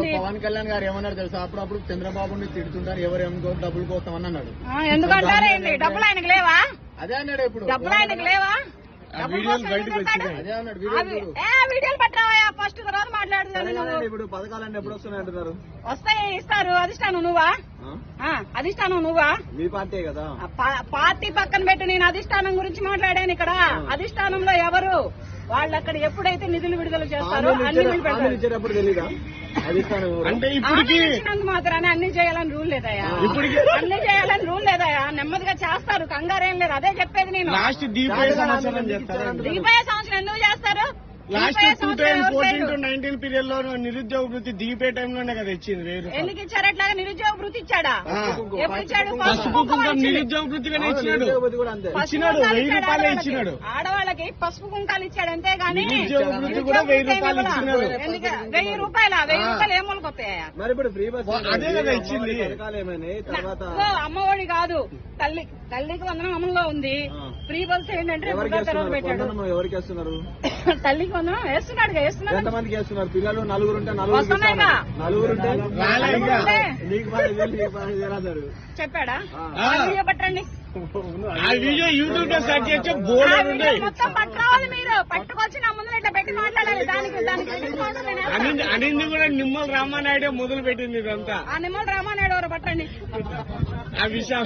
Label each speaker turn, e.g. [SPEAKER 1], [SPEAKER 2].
[SPEAKER 1] పవన్ కళ్యాణ్ గారు ఏమన్నారు తెలుసా? అప్పుడప్పుడు చంద్రబాబుని తిడుతుంటారు ఎవరు ఏమనుకో డబ్బుల కోసం అని అన్నాడు
[SPEAKER 2] ఎందుకంటారేంటి డబ్బులు ఆయనకు లేవా?
[SPEAKER 1] అదే అన్నాడు ఇప్పుడు.
[SPEAKER 2] డబ్బులు ఆయనకు లేవా? ఫస్ట్ తర్వాత మాట్లాడుతాను నువ్వు.
[SPEAKER 3] ఇప్పుడు పథకాలన్నీ ఎప్పుడు వస్తున్నాయి అంటున్నారు?
[SPEAKER 2] వస్తాయి ఇస్తారు. అధిష్టానం నువ్వా?
[SPEAKER 3] ఆ?
[SPEAKER 2] ఆ, అధిష్టానం నువ్వా?
[SPEAKER 3] మీ పార్టీ కదా?
[SPEAKER 2] పార్టీ పక్కన పెట్టి నేను అధిష్టానం గురించి మాట్లాడాను ఇక్కడ. అధిష్టానంలో ఎవరు? వాళ్ళు అక్కడ ఎప్పుడైతే నిధులు విడుదల చేస్తారో అన్ని మాత్రాన్ని అన్ని చేయాలని రూల్ లేదయా అన్ని చేయాలని రూల్ లేదయా నెమ్మదిగా చేస్తారు. కంగారేం లేదు. అదే చెప్పేది నేను.
[SPEAKER 3] సంవత్సరం
[SPEAKER 2] ఎందుకు చేస్తారు?
[SPEAKER 1] Last two thousand fourteen? To nineteen పీరియడ్లో నిరుద్యోగ వృత్తి దీపే టైంలోనే కదా ఇచ్చింది రూపాయలు
[SPEAKER 2] ఎందుకు ఇచ్చారు? అట్లాగా నిరుద్యోగ వృత్తి ఇచ్చాడా. ఎప్పుడు ఇచ్చాడు?
[SPEAKER 1] పసుపు నిరుద్యోగ వృత్తిగానే ఇచ్చినాడు. ఇచ్చినాడు,
[SPEAKER 2] కుంకాలు
[SPEAKER 1] వెయ్యి
[SPEAKER 2] ఇచ్చాడు
[SPEAKER 1] రూపాయలే. ఇచ్చినాడు.
[SPEAKER 2] ఆడవాళ్ళకి పసుపు కుంకాలు ఇచ్చాడు అంతేగాని
[SPEAKER 1] నిరుద్యోగ వృత్తి కూడా వెయ్యి రూపాయలు ఇచ్చినాడు.
[SPEAKER 2] ఎందుకు? వెయ్యి రూపాయల? వెయ్యి. రూపాయలు ఏమూలకి వస్తాయా
[SPEAKER 3] మరి ఇప్పుడు ఫ్రీ బస్
[SPEAKER 1] అదే కదా ఇచ్చింది.
[SPEAKER 2] అమ్మఒడి కాదు. తల్లి తల్లికి వందనం అమలులో ఉంది. ఫ్రీ బస్ ఏంటంటే పెట్టాడు.
[SPEAKER 3] ఎవరికి వేస్తున్నారు?
[SPEAKER 2] తల్లికి వందనం వేస్తున్నాడు వేస్తున్నాడు?
[SPEAKER 3] ఎంతమందికి వేస్తున్నారు? పిల్లలు నలుగురు ఉంటే నలుగురు. నలుగురు ఉంటే
[SPEAKER 1] రాలే ఇంకా.
[SPEAKER 2] ఉంటే
[SPEAKER 3] నీకు పదిహేను వేలు, నీకు పదిహేను వేలు అన్నాడు
[SPEAKER 2] చెప్పాడా?
[SPEAKER 3] ఆ.
[SPEAKER 2] ఆ వీడియో పట్టండి.
[SPEAKER 1] ఆ వీడియో యూట్యూబ్లో సెర్చ్ చేస్తే
[SPEAKER 2] ఆ
[SPEAKER 1] బోర్డు
[SPEAKER 2] వీడియో
[SPEAKER 1] ఉన్నాయి.
[SPEAKER 2] మొత్తం పట్టుకోవాలి మీరు. పట్టుకొచ్చి నా ముందు ఇట్లా పెట్టి మాట్లాడాలి. దానికి దానికి ఎదుర్కోవడం నేను వేస్తా.
[SPEAKER 1] అనింది అనింది కూడా నిమ్మల రామానాయుడే మొదలు పెట్టింది ఇదంతా.
[SPEAKER 2] ఆ నిమ్మల రామానాయుడు ఎవరు పట్టండి.
[SPEAKER 1] ఆ విషయం.